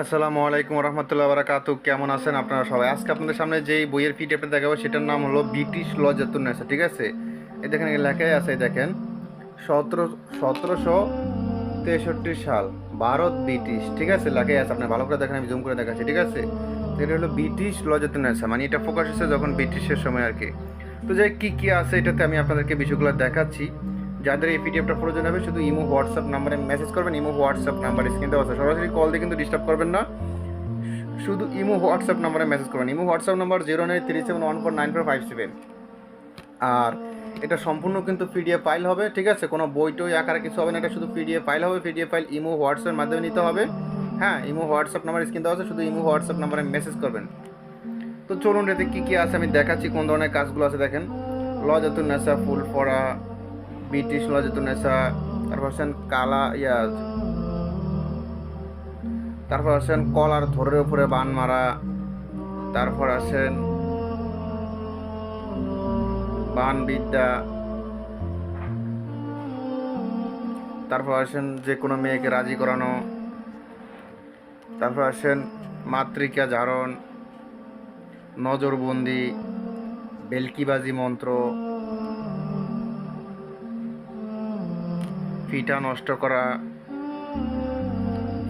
আসসালামু আলাইকুম রহমতুল্লাহ বারাকাতু কেমন আছেন আপনারা সবাই? আজকে আপনাদের সামনে যেই বইয়ের পিডিএফটা দেখাবো, সেটার নাম হলো ব্রিটিশ লজাতুন্নেসা ঠিক আছে? এই দেখেন লেখাই আছে, দেখেন। সতেরো সতেরোশো তেষট্টি সাল, ভারত ব্রিটিশ ঠিক আছে? লেখাই আছে, আপনি ভালো করে দেখেন, আমি জুম করে দেখাচ্ছি, ঠিক আছে? এটা হলো ব্রিটিশ লজাতুন্নেসা মানে এটা ফোকাস হচ্ছে যখন ব্রিটিশের সময় আর কি। তো যে কী কী আছে এটাতে আমি আপনাদেরকে বিষয়গুলো দেখাচ্ছি। যাদের এই পিডিএফটা প্রয়োজন হবে, শুধু ইমো, হোয়াটসঅ্যাপ নাম্বারে মেসেজ করবেন, ইমো, হোয়াটসঅ্যাপ নাম্বার স্ক্রিন দেওয়া আছে। সরাসরি কল দিয়ে কিন্তু ডিস্টার্ব করবেন না। শুধু ইমো, হোয়াটসঅ্যাপ নাম্বারে মেসেজ করবেন। Imo, WhatsApp number zero nine three seven one four nine four five seven আর এটা সম্পূর্ণ কিন্তু পিডিএফ ফাইল হবে, ঠিক আছে? কোনো বই টই আকারে কিছু হবে না, এটা শুধু পিডিএফ ফাইল হবে। পিডিএফ ফাইল ইমো, হোয়াটসঅ্যাপের মাধ্যমে নিতে হবে। হ্যাঁ ইমো, হোয়াটসঅ্যাপ নাম্বার স্ক্রিন দেওয়া আছে, শুধু ইমো, হোয়াটসঅ্যাপ নাম্বারে মেসেজ করবেন। তো চলুন এতে কী কী আছে আমি দেখাচ্ছি, কোন ধরনের কাজগুলো আছে দেখেন। লজাতুন নেশা ফুল পড়া লজাতুন নেশা তারপর আছেন কালা, ইয়া তারপর আছেন কলার ধরের উপরে বান মারা, তারপর আছেন বান বিদ্যা তারপর আসেন যে কোনো মেয়েকে রাজি করানো, তারপর আসেন মাতৃকা জারণ, নজরবন্দি, বেলকিবাজি মন্ত্র ফিটা নষ্ট করা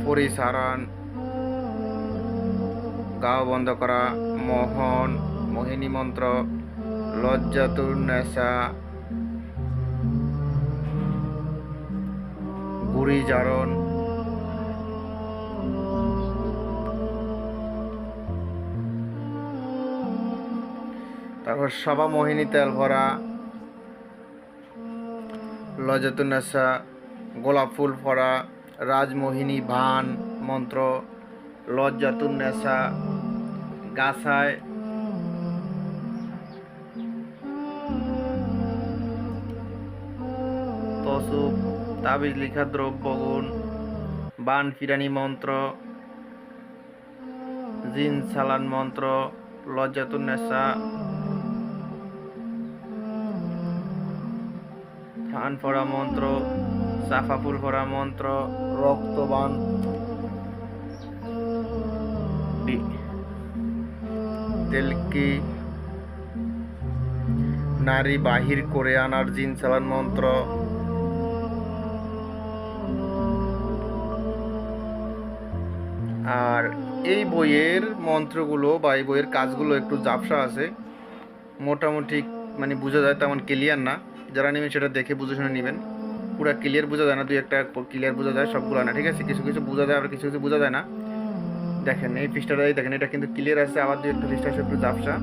পরিসারণ গাও বন্ধ করা, মোহন, মোহিনী মন্ত্র লজ্জাতুন্নেসা গুড়ি জারণ। তারপর সবা মোহিনী তেল ভরা লজাতুন্নেসা গোলাপ ফুল ভরা, রাজমোহিনী, ভান, মন্ত্র লজ্জাতুন্নেসা গাছায়। তসুপ, তাবিজ লিখা দ্রব্যগুণ বান ফিরানি মন্ত্র, জিন সালান মন্ত্র লজ্জাতুন্নেসা থান ফড়া মন্ত্র সাফা ফুল ফড়া মন্ত্র, রক্তবান তেলকি নারী বাহির করে আনার জিন চালান মন্ত্র। আর এই বইয়ের মন্ত্রগুলো বা এই বইয়ের কাজগুলো একটু জাপসা আছে। মোটামুটি মানে বোঝা যায় তেমন ক্লিয়ার না। যারা নেবেন সেটা দেখে বুঝে শুনে নেবেন। পুরো ক্লিয়ার বোঝা যায় না, দুই একটা ক্লিয়ার বোঝা যায়, সবগুলো না, ঠিক আছে? কিছু কিছু বোঝা যায়, আবার কিছু কিছু বোঝা যায় না। দেখেন, এই পৃষ্ঠাটাই দেখেন, এটা কিন্তু ক্লিয়ার আছে, আবার দুই একটা পৃষ্ঠা আছে একটু জাপসা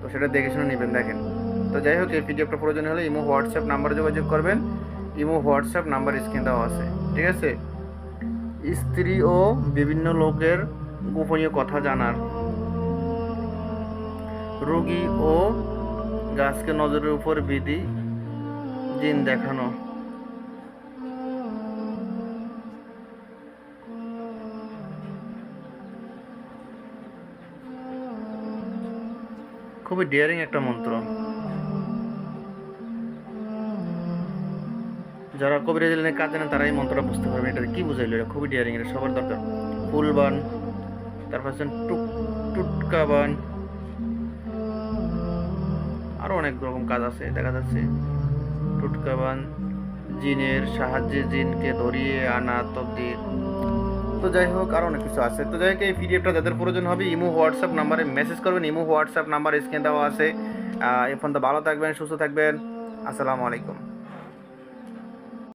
তো সেটা দেখে শুনে নেবেন, দেখেন। তো যাই হোক, এই পিডিএফটা প্রয়োজন হলে ইমো, হোয়াটসঅ্যাপ নাম্বারে যোগাযোগ করবেন। ইমো, হোয়াটসঅ্যাপ নাম্বার স্ক্রিন দেওয়া আছে, ঠিক আছে? স্ত্রী ও বিভিন্ন লোকের গোপনীয় কথা জানার রোগী ও গাছকে নজরের উপর বিধি জিন দেখানো। খুবই ডিয়ারিং একটা মন্ত্র। যারা কবিরাজ লাইনে কাজ জানেন তারা এই মন্ত্রটা বুঝতে পারবে। এটা কি বুঝাইলো? এটা খুবই ডিয়ারিং এটা সবার দরকার। ফুলবান, তারপর আছেন টুক টুটকাবান আরও অনেক রকম কাজ আছে, দেখা যাচ্ছে। টুটকাবান জিনের সাহায্যে জিনকে ধরিয়ে আনা তবদির তো যাই হোক আরও অনেক কিছু আছে। তো যাই হোক, এই পিডিএফটা যাদের প্রয়োজন হবে, ইমো, হোয়াটসঅ্যাপ নাম্বারে মেসেজ করবেন। ইমো, হোয়াটসঅ্যাপ নাম্বার স্ক্রিন দেওয়া আছে। এখন তো ভালো থাকবেন, সুস্থ থাকবেন। আসসালামু আলাইকুম।